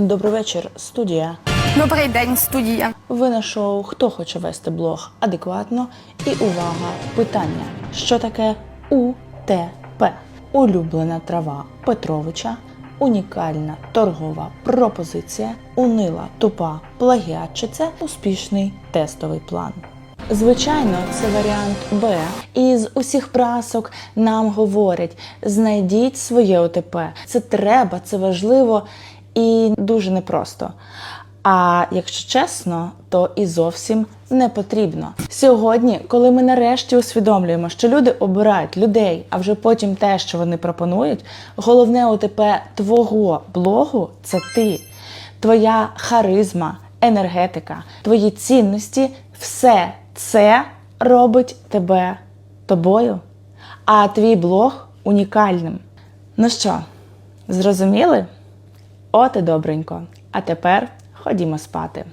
Добрий вечір, студія. Добрий день, студія. Ви на шоу Хто хоче вести блог адекватно і увага, питання: що таке УТП? Улюблена трава Петровича, унікальна торгова пропозиція, унила тупа плагіат чи це успішний тестовий план. Звичайно, це варіант Б. І з усіх прасок нам говорять: знайдіть своє ОТП. Це треба, це важливо і дуже непросто. А якщо чесно, то і зовсім не потрібно. Сьогодні, коли ми нарешті усвідомлюємо, що люди обирають людей, а вже потім те, що вони пропонують, головне ОТП твого блогу це ти, твоя харизма, енергетика, твої цінності, все це робить тебе тобою, а твій блог унікальним. Ну що, зрозуміли? От добренько. А тепер ходімо спати.